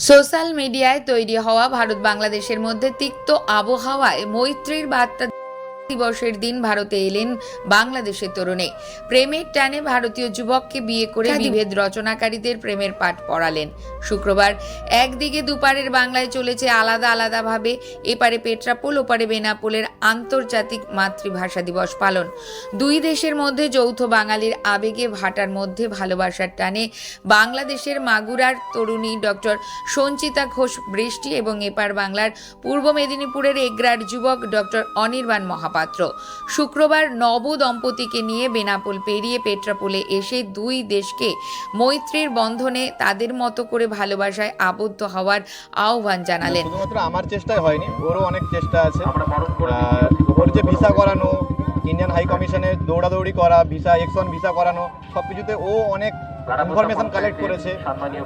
Social মিডিয়ায় তৈরি হওয়া ভারত বাংলাদেশের মধ্যে তিক্ত আবহাওয়ায় মৈত্রীর বার্তা দিবসের দিন ভারতে এলেন বাংলাদেশের তরুণী। প্রেমের টানে ভারতীয় যুবককে বিয়ে করে বিভেদ রচনাকারীদের প্রেমের পাঠ পড়ালেন। শুক্রবার একদিকে দুপারের বাংলায় চলেছে আলাদা আলাদাভাবে এপারে পেট্রাপোল ওপারে বেনাপোলের আন্তর্জাতিক মাতৃভাষা দিবস পালন। দুই দেশের মধ্যে যৌথ বাঙালির আবেগে ভাটার মধ্যে ভালোবাসার টানে বাংলাদেশের মাগুরার তরুণী ডক্টর সঞ্চিতা ঘোষ বৃষ্টি এবং এপার বাংলার পূর্ব মেদিনীপুরের এগ্রার যুবক ডক্টর অনির্বাণ মহাপাত্র। শুক্রবার নব দম্পতিকে নিয়ে বেনাপোল পেরিয়ে পেট্রাপোলে এসে দুই দেশকে মৈত্রীর বন্ধনে তাদের মতো করে ভালোবাসায় আবদ্ধ হওয়ার আহ্বান জানালেন। আমার চেষ্টায় হয়নি, ওরও অনেক চেষ্টা আছে। ওর যে ভিসা করানো ইন্ডিয়ান হাই কমিশনে দৌড়াদৌড়ি করা ভিসা এক্সন ভিসা করানো সব কিছুতে ও অনেক ইনফরমেশন কালেক্ট করেছে।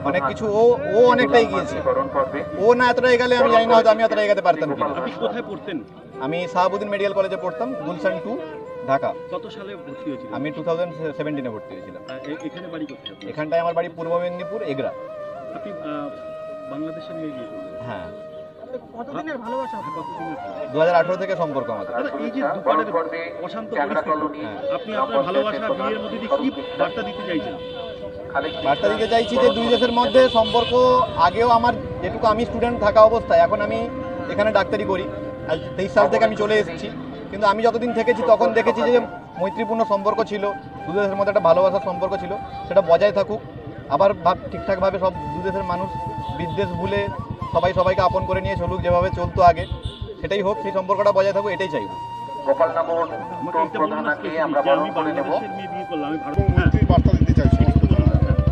অনেক কিছু ও ও অনেকটাই গিয়েছে। ও না এতটা এগালে আমি জানি না হয়তো আমি এতটা এগাতে পারতাম। আপনি কোথায় পড়তেন? আমি শাহাবুদ্দিন মেডিকেল কলেজে পড়তাম গুলশান টু ঢাকা। কত সালে ভর্তি হয়েছিলেন? আমি টু থাউজেন্ড সেভেন্টিনে ভর্তি হয়েছিলাম। এখানে বাড়ি কোথায় এখানটায় আমার বাড়ি পূর্ব মেদিনীপুর এগরা। আপনি বাংলাদেশে নিয়ে গিয়ে করলেন। হ্যাঁ। কতদিনের ভালোবাসা? দু হাজার আঠেরো থেকে সম্পর্ক আমাদের। এই যে দুপারের অশান্ত পরিস্থিতি হ্যাঁ। আপনি আপনার ভালোবাসা বিয়ের মধ্যে দিয়ে কি বার্তা দিতে চাইছেন? বার্তা দিতে চাইছি যে দুই দেশের মধ্যে সম্পর্ক আগেও আমার যেটুকু আমি স্টুডেন্ট থাকা অবস্থায় এখন আমি এখানে ডাক্তারি করি। আজ তেইশ সাল থেকে আমি চলে এসেছি। কিন্তু আমি যতদিন থেকেছি তখন দেখেছি যে মৈত্রীপূর্ণ সম্পর্ক ছিল দু দেশের মধ্যে একটা ভালোবাসার সম্পর্ক ছিল সেটা বজায় থাকুক। আবার ভাব ঠিকঠাকভাবে সব দু দেশের মানুষ বিদ্বেষ ভুলে সবাই সবাইকে আপন করে নিয়ে চলুক যেভাবে চলতো আগে সেটাই হোক সেই সম্পর্কটা বজায় থাকুক এটাই চাইব গোপালনগর প্রধানকে আমরা বরণ করে নেব। ভারত হ্যাঁ।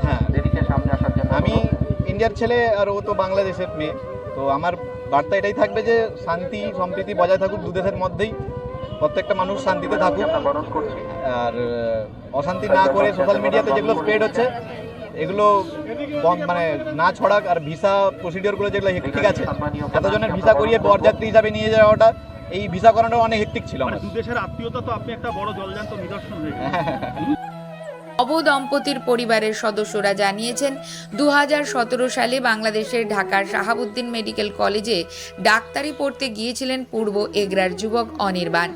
হ্যাঁ আমি ইন্ডিয়ার ছেলে আর ও তো বাংলাদেশের মেয়ে তো আমার বার্তা এটাই থাকবে যে শান্তি সম্প্রীতি বজায় থাকুক দু দেশের মধ্যেই প্রত্যেকটা মানুষ শান্তিতে থাকুক। আর অশান্তি না করে সোশ্যাল মিডিয়াতে যেগুলো স্প্রেড হচ্ছে এগুলো মানে না ছড়াক আর ভিসা প্রসিডিওরগুলো যেগুলো হেক্টিক আছে এতজনের ভিসা করিয়ে বরযাত্রী হিসাবে নিয়ে যাওয়াটা এই ভিসা করানো অনেক হেক্টিক ছিল মানে আমার। দু দেশের আত্মীয়তা তো আপনি একটা বড় জলজান্ত নিদর্শন হয়ে গেছে। নব দম্পতির পরিবারের সদস্যরা জানিয়েছেন দু হাজার সতেরো সালে বাংলাদেশের ঢাকার শাহাবুদ্দিন মেডিকেল কলেজে ডাক্তারি পড়তে গিয়েছিলেন পূর্ব এগরার যুবক অনির্বাণ।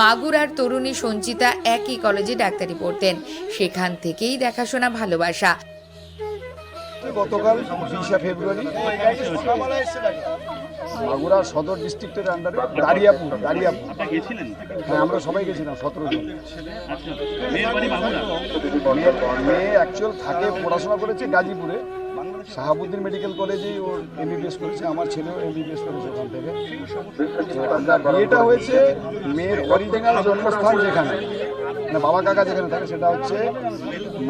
মাগুরার তরুণী সঞ্চিতা একই কলেজে ডাক্তারি পড়তেন। সেখান থেকেই দেখাশোনা ভালোবাসা। গতকাল বিশে ফেব্রুয়ারি। মাগুরা সদর ডিস্ট্রিক্টের আন্ডারে দাঁড়িয়াপুর দাঁড়িয়াপুর। আপনি হ্যাঁ আমরা সবাই গেছিলাম সতেরো জন। মেয়ে অ্যাকচুয়াল থাকে পড়াশোনা করেছে গাজীপুরে। শাহাবুদ্দিন মেডিকেল কলেজেই ওর এমবিবিএস করেছে আমার ছেলেও এমবিবিএস করেছে ওখান থেকে। বিয়েটা হয়েছে মেয়ের অরিজিনাল জন্মস্থান যেখানে। মানে বাবা কাকা যেখানে থাকে সেটা হচ্ছে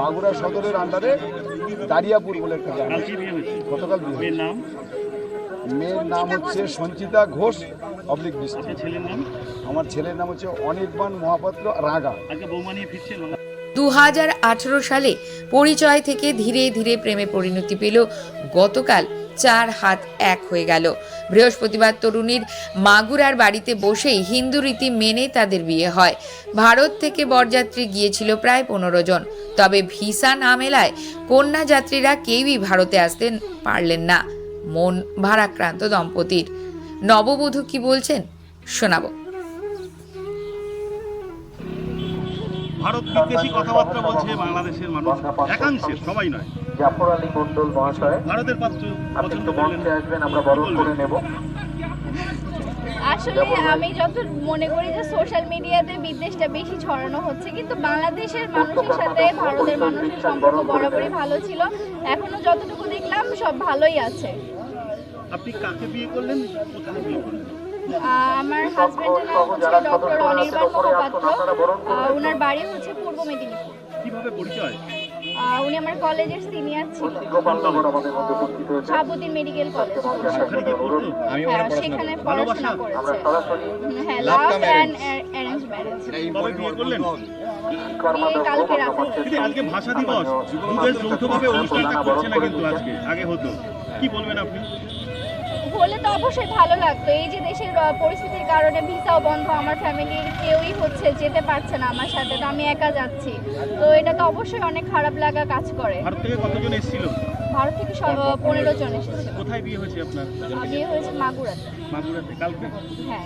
মাগুরা সদরের আন্ডারে দাঁড়িয়াপুর বলে একটা হয়েছে গতকাল মেয়ের নাম মেয়ের নাম হচ্ছে সঞ্চিতা ঘোষ অবলিক ছেলের নাম? আমার ছেলের নাম হচ্ছে অনির্বাণ মহাপাত্র রাগা। আজকে বৌমা নিয়ে দু হাজার আঠারো সালে পরিচয় থেকে ধীরে ধীরে প্রেমে পরিণতি পেল। গতকাল চার হাত এক হয়ে গেল। বৃহস্পতিবার তরুণীর মাগুরার বাড়িতে বসেই হিন্দু রীতি মেনে তাদের বিয়ে হয়। ভারত থেকে বরযাত্রী গিয়েছিল প্রায় পনেরো জন। তবে ভিসা না মেলায় কন্যা যাত্রীরা কেউই ভারতে আসতে পারলেন না। মন ভারাক্রান্ত দম্পতির। নববধূ কি বলছেন শোনাবো। ভারত বিদ্বেষী কথাবার্তা বলছে বাংলাদেশের মানুষ। একাংশের সবাই নয়। জাফর আলী মন্ডল মহাশয়। ভারতের পাত্র আপনি পছন্দ মঞ্চে আসবেন আমরা বরণ করে নেব। আসলে আমি যত মনে করি যে সোশ্যাল মিডিয়াতে বিদ্বেষটা বেশি ছড়ানো হচ্ছে কিন্তু বাংলাদেশের মানুষের সাথে ভারতের মানুষের সম্পর্ক বরাবরই ভালো ছিল। এখনও যতটুকু দেখলাম সব ভালোই আছে। আপনি কাকে বিয়ে করলেন? কোথায় বিয়ে করলেন? আমার হাজবেন্ডের নাম হচ্ছে ডক্টর অনির্বাণ মহাপাত্র ওনার বাড়ি হচ্ছে পূর্ব মেদিনীপুর। কীভাবে পরিচয়? উনি আমার কলেজের সিনিয়র ছিল গোপালনগর আমাদের মধ্যে উপস্থিত হয়েছে। Shahabuddin medical college. সেখানে গিয়ে হ্যাঁ ওখানে পড়াশোনা সেখানে করেছে। হ্যাঁ লাভ অ্যান্ড অ্যারেঞ্জ ম্যারেজ আজকে ভাষা দিবস। যৌথভাবে অনুষ্ঠানটা করছে না কিন্তু আজকে। আগে হতো। কি বলবেন আপনি? হলে তো অবশ্যই ভালো লাগতো। এই যে দেশের পরিস্থিতির কারণে ভিসাও বন্ধ আমার ফ্যামিলির কেউই হচ্ছে যেতে পারছে না আমার সাথে তো আমি একা যাচ্ছি। তো এটা তো অবশ্যই অনেক খারাপ লাগা কাজ করে। ভারত থেকে কতজন এসেছিল? ভারত থেকে পনেরো জন এসেছিল। কোথায় বিয়ে হয়েছে আপনার? বিয়ে হয়েছে মাগুরাতে। মাগুরাতে কালকে? হ্যাঁ